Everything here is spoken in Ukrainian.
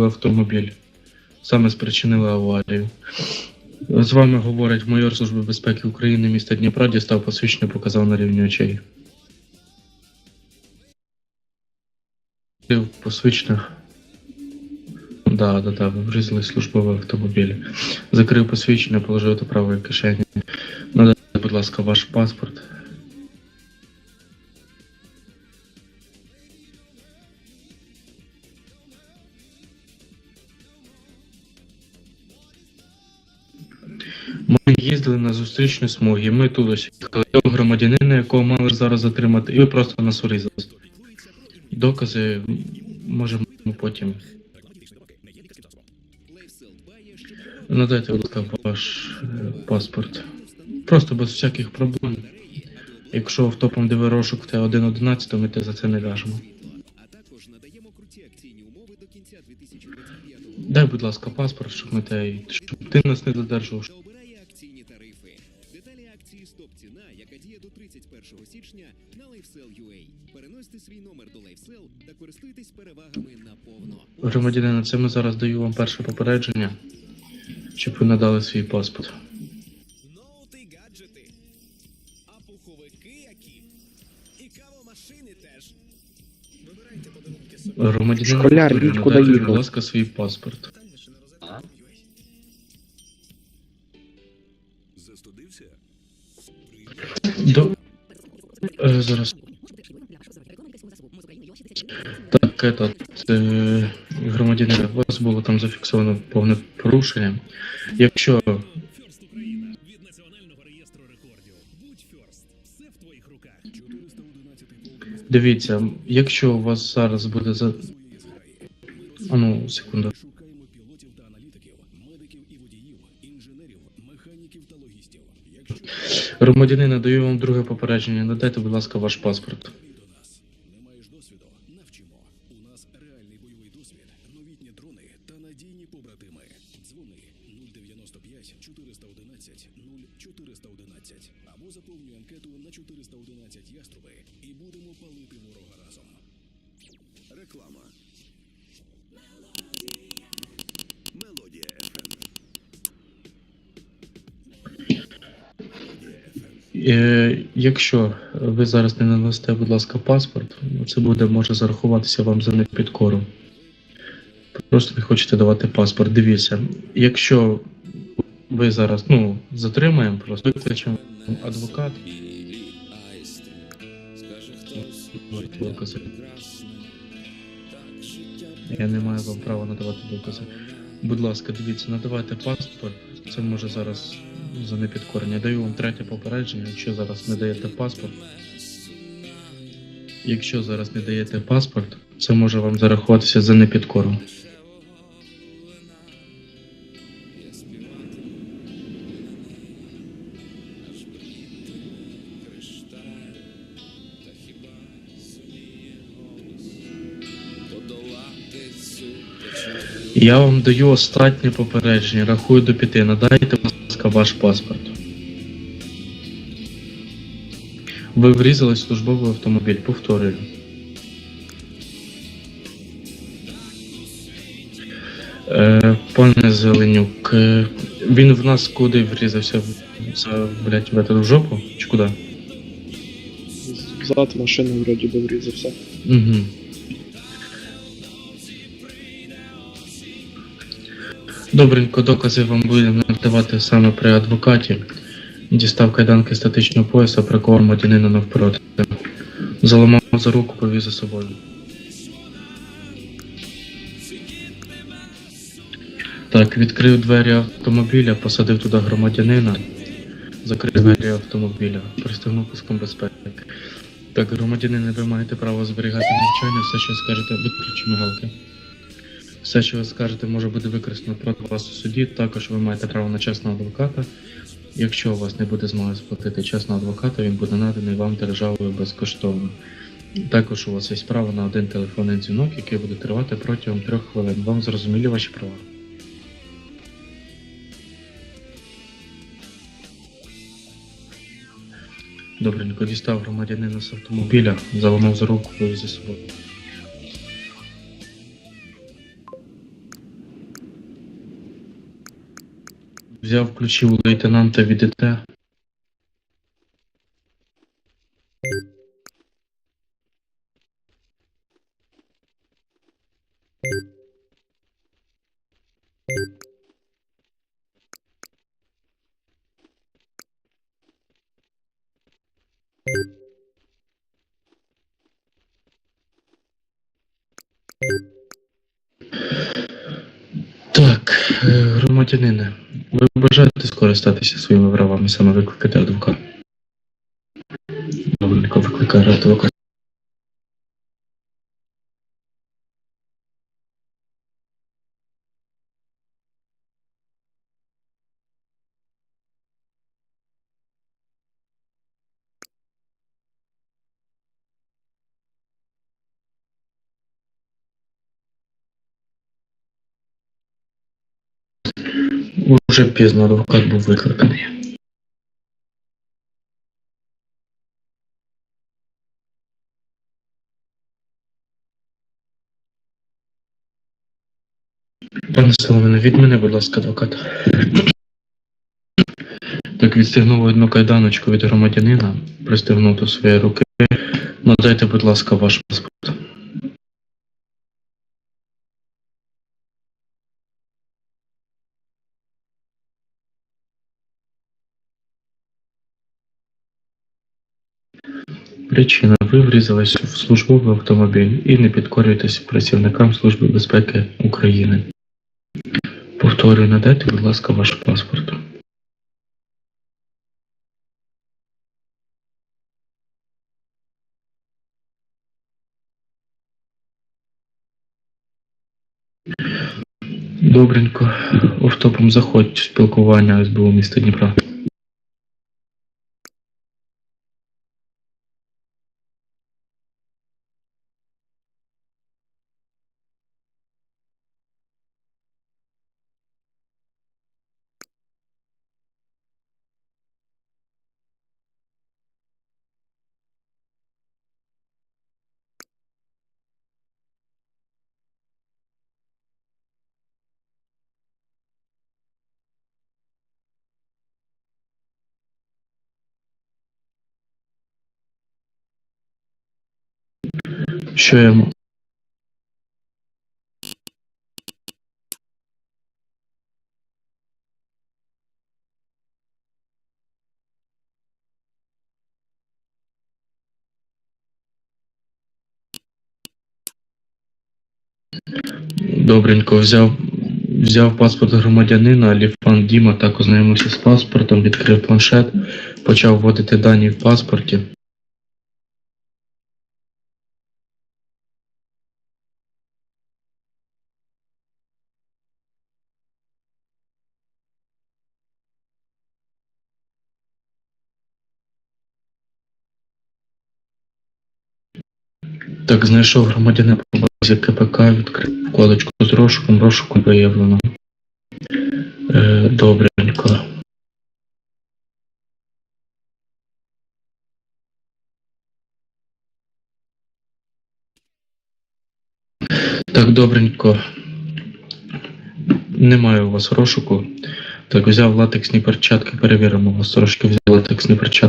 службовий автомобіль. Саме спричинили аварію. З вами говорить майор Служби безпеки України міста Дніпра, дістав посвідчення, показав на рівні очей. Ти в посвідченнях? Да, да, да, врізали службовий автомобіль. Закрив посвідчення, положив до правої кишені. Надайте, будь ласка, ваш паспорт. Ми їздили на зустрічні смуги, ми тут ось їхали до громадянина, якого мали зараз затримати, і ви просто нас урізали. Докази можемо потім. Надайте, будь ласка, ваш е, паспорт. Просто без всяких проблем. Якщо автопом де ви розшук в Т1.11, то ми те за це не ляжемо. А також надаємо круті акційні умови до кінця 2025 Дай, будь ласка, паспорт, щоб ми те, щоб ти нас не задержував. Акції Стоп ціна, яка діє до 31 січня на LifeSell.ua. Переносьте свій номер до LifeSell та користуйтесь перевагами наповно. Громадянина, це ми зараз даю вам перше попередження, щоб ви надали свій паспорт. Ноути, гаджети, а пуховики які. І кавомашини теж. Вибирайте подарунки собі. Громадянин, Школяр, Вікторія, їдь, куди надайте, їхав. будь ласка, свій паспорт. Этот, е, громадянин, у вас було там зафіксовано повне порушення. Якщо Ферст Україна від національного реєстру рекордів. Будь Ферст. Все в твоїх руках. 411 полк дивіться, якщо у вас зараз буде за. А ну, секунду. Шукаємо пілотів та аналітиків, медиків і водіїв, інженерів, механіків та логістів. Якщо Громадянин, надаю вам друге попередження. Надайте, будь ласка, ваш паспорт. Реальний бойовий досвід, новітні дрони та надійні побратими. Дзвони 095 411 0411 або заповнюй анкету на 411 яструби і будемо палити ворога разом. Реклама. Якщо ви зараз не надасте, будь ласка, паспорт, це буде може зарахуватися вам за непідкору. Просто не хочете давати паспорт. Дивіться, якщо ви зараз ну, затримаємо, просто викличемо адвокат. Докази. Я не маю вам права надавати докази. Будь ласка, дивіться, надавайте паспорт. Це може зараз за непідкорення. Даю вам третє попередження, якщо зараз не даєте паспорт. Якщо зараз не даєте паспорт, це може вам зарахуватися за непідкору. Я вам даю останнє попередження, рахую до п'яти. Надайте, ласка, ваш паспорт. Ви врізали службовий автомобіль, повторюю. Е, пане Зеленюк, е, він в нас куди врізався? За, блядь, в эту жопу? Чи куди? Зад машини вроді би врізався. Угу. Добренько, докази вам будемо надавати саме при адвокаті. Дістав кайданки статичного пояса, прикор громадянина навпроти. Заламав за руку, повіз за собою. Так, відкрив двері автомобіля, посадив туди громадянина, закрив двері автомобіля, пристегнув пуском безпеки. Так, громадянини, ви маєте право зберігати навчання, все, що скажете, виключи мигалки. Все, що ви скажете, може бути використано проти вас у суді. Також ви маєте право на чесного адвоката. Якщо у вас не буде змоги сплатити чесного адвоката, він буде наданий вам державою безкоштовно. Також у вас є право на один телефонний дзвінок, який буде тривати протягом трьох хвилин. Вам зрозумілі ваші права? Добренько дістав громадянина з автомобіля, заламав за руку за собою. Взяв ключі у лейтенанта від ІТ. Громадянине, ви бажаєте скористатися своїми правами саме викликати адвоката? Викликає адвокат. Уже пізно адвокат був викликаний. Пане Соломине, від мене, будь ласка, адвокат. Так, відстегнув одну кайданочку від громадянина, пристегнув до своєї руки. Надайте, будь ласка, ваш паспорт. Причина. Ви врізались в службовий автомобіль і не підкорюєтесь працівникам Служби безпеки України. Повторюю, надайте, будь ласка, ваш паспорт. Добренько. Офтопом заходь спілкування СБУ міста Дніпра. Що? Добренько взяв, взяв паспорт громадянина, Ліфан Діма, так ознайомився з паспортом, відкрив планшет, почав вводити дані в паспорті. Так, знайшов громадянина по базі КПК, відкрив вкладочку з розшуком, розшуку виявлено. Е, добренько. Так, добренько. Немає у вас розшуку. Так, взяв латексні перчатки, перевіримо вас трошки взяв латексні перчатки.